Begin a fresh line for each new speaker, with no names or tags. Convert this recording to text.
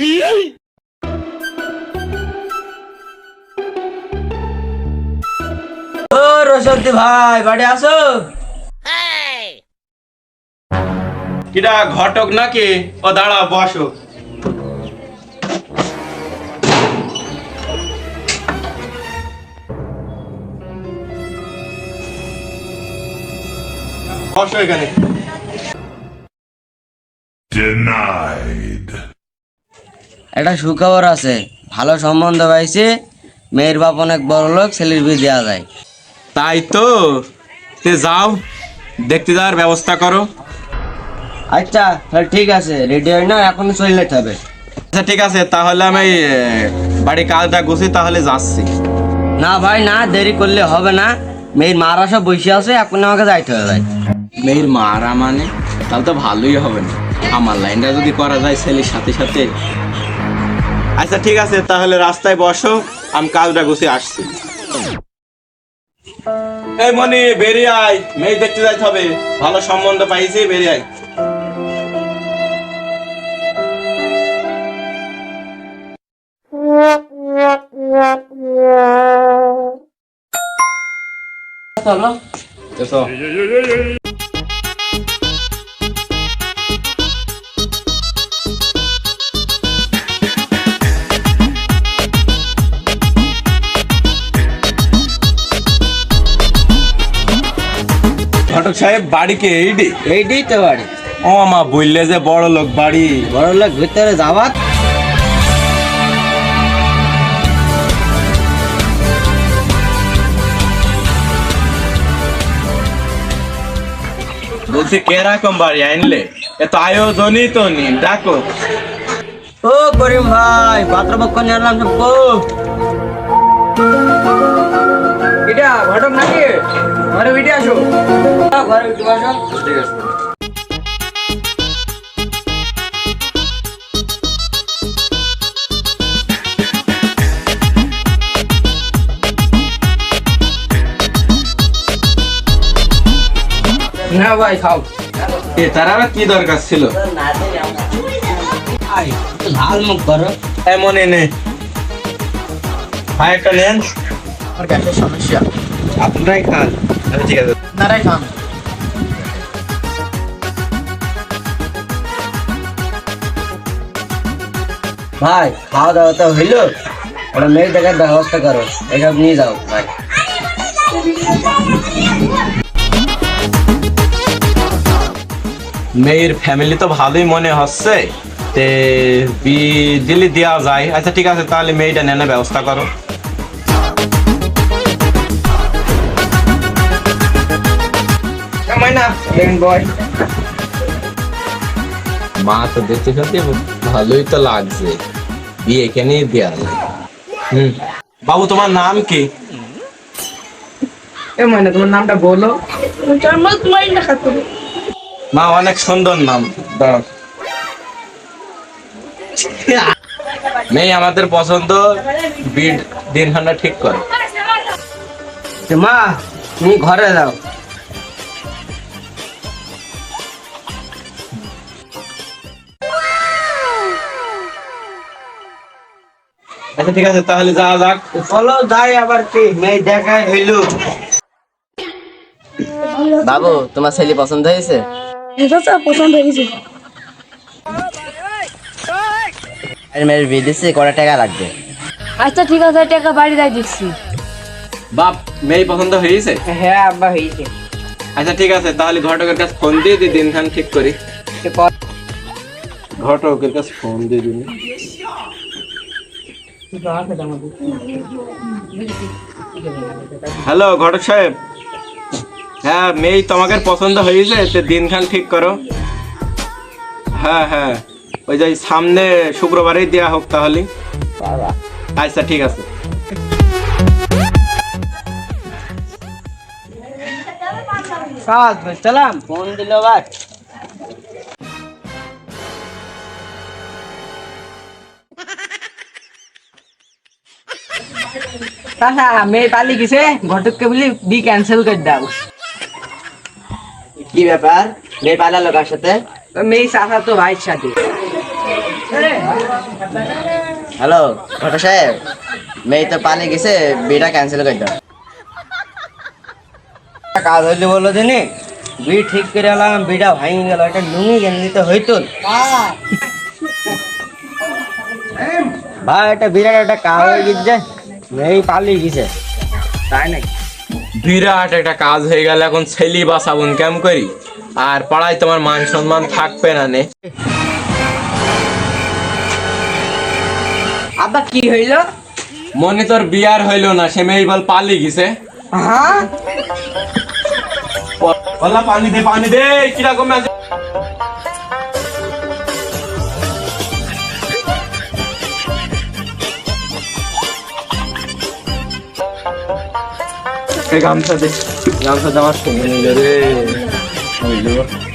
ও রসন্তি ভাই বাড়ি আসো।
কিরা ঘটক নাকি? ও দাঁড়া বসো। বসো এখানে।
Denied.
একটা সুখবর আছে। ভালো সম্বন্ধ পাইছে মেয়ের বাপ অনেক বড় লোক ছেলের বিয়ে দেওয়া যায়।
তাই তো? তে যাও দেখতে যাওয়ার ব্যবস্থা করো।
আচ্ছা তাহলে ঠিক আছে রেডি হয় না এখন চলে যেতে হবে।
আচ্ছা ঠিক আছে তাহলে আমি বাড়ি কাজটা গুছি তাহলে যাচ্ছি।
না ভাই না দেরি করলে হবে না। মেয়ের মারা সব বসে আছে এখন আমাকে যাইতে হবে। ভাই
মেয়ের মারা মানে? তাহলে তো ভালোই হবে না। আমার লাইনটা যদি করা যায় ছেলের সাথে সাথে। আচ্ছা ঠিক আছে তাহলে রাস্তায় বসো আমি কাজটা গুছি আসছি। এই মনি বেরিয়ে আয় মেয়ে দেখতে যাইতে হবে। ভালো সম্বন্ধ পাইছি বেরিয়ে আয়।
চলো।
ঘটক সাহেব বাড়ি কে এইডি?
এইটাই তো বাড়ি।
ও মা বললে যে বড় লোক বাড়ি।
বড় লোক ভিতরে যাওয়াত।
বলছি কেরকম বাড়ি আনলে এত আয়োজনই তো নি ডাকো।
ও করিম ভাই পাত্রপক্ষ নিয়ে আনলাম
এটা ঘটক নাকি? ঘরে উঠে আসো।
ঘরে উঠে বসো।
ঠিক আছে
না ভাই খাও।
তার আবার কি দরকার ছিল?
লাল মুখ করো
এমন এনে ভাই একটা নেন।
আমার সমস্যা।
আপনারাই খান। আচ্ছা ঠিক আছে।
আপনারাই খান
ভাই খাওয়া দাওয়া তো হইল। ওরা মেয়ে দেখার ব্যবস্থা করো। এসব নিয়ে যাও ভাই।
মেয়ের ফ্যামিলি তো ভালোই মনে হচ্ছে। তে বি দিলি দেওয়া যায়। আচ্ছা ঠিক আছে তাহলে মেয়েটা নেনে ব্যবস্থা করো।
না লেন বয়
মা তো দেখতে সত্যি ভালোই তো লাগছে। হুম। বাবু তোমার নাম কি?
এ ময়না তোমার নামটা বলো।
মা অনেক সুন্দর নাম। দাঁড়াও। মেয়ে আমাদের পছন্দ বিড দিনখানা ঠিক করো।
মা তুমি ঘরে যাও।
আচ্ছা ঠিক আছে তাহলে যাওয়া যাক।
চলো যাই আবার কি মেয়ে দেখাই হইল। বাবু তোমার ছেলে পছন্দ হয়েছে?
পছন্দ হয়ে গেছে
মেয়ের বিয়ে দিচ্ছি কটা টাকা লাগবে?
আচ্ছা ঠিক আছে টাকা বাড়ি দিচ্ছি।
বাপ মেয়ে পছন্দ হয়েছে?
হ্যাঁ আব্বা হয়েছে।
আচ্ছা ঠিক আছে তাহলে ঘটকের কাছে ফোন দিয়ে দিই দিনখান ঠিক করি। ঘটকের কাছে ফোন দিয়ে দিন। হ্যালো, ঘটক সাহেব। হ্যাঁ মেয়ে তোমাকে পছন্দ হয়েছে, তো দিনখান ঠিক করো। হ্যাঁ হ্যাঁ। ওই যে সামনে শুক্রবারেই দেওয়া হোক তাহলে। আচ্ছা ঠিক আছে।
কাজ চলাম। ফোন দিল ভাই
চাচা মেয়ে পালি গেছে ঘটককে বলি বি ক্যান্সেল করে দাও।
কি ব্যাপার? মেয়ে পালালো কার সাথে?
মেয়ে চাচা তো ভাইয়ের সাথে।
হ্যালো ঘটো সাহেব মেয়ে তো পালিয়ে গেছে বিটা ক্যান্সেল করে দাও। কাজ হইলে বলো দিনি বি ঠিক করে এলাম বিটা ভাঙি গেল এটা নুঙ্গি গেঞ্জি তো হইতো। ভাই এটা বিরাট একটা কাজ হয়ে গেছে। মেয়ে পালিয়ে গেছে। তাই নাকি?
বিরাট একটা কাজ হয়ে গেল এখন ছেলি বাসাবুন কেম করি? আর পাড়ায় তোমার মান সম্মান থাকবে না নে।
আব্বা কি হইল?
মনে তোর বিয়ার হইল না সে মেয়ে বল পালি গেছে।
হ্যাঁ
পানি দে পানি দে কীরকম গামছা গামছা সময় নিল রে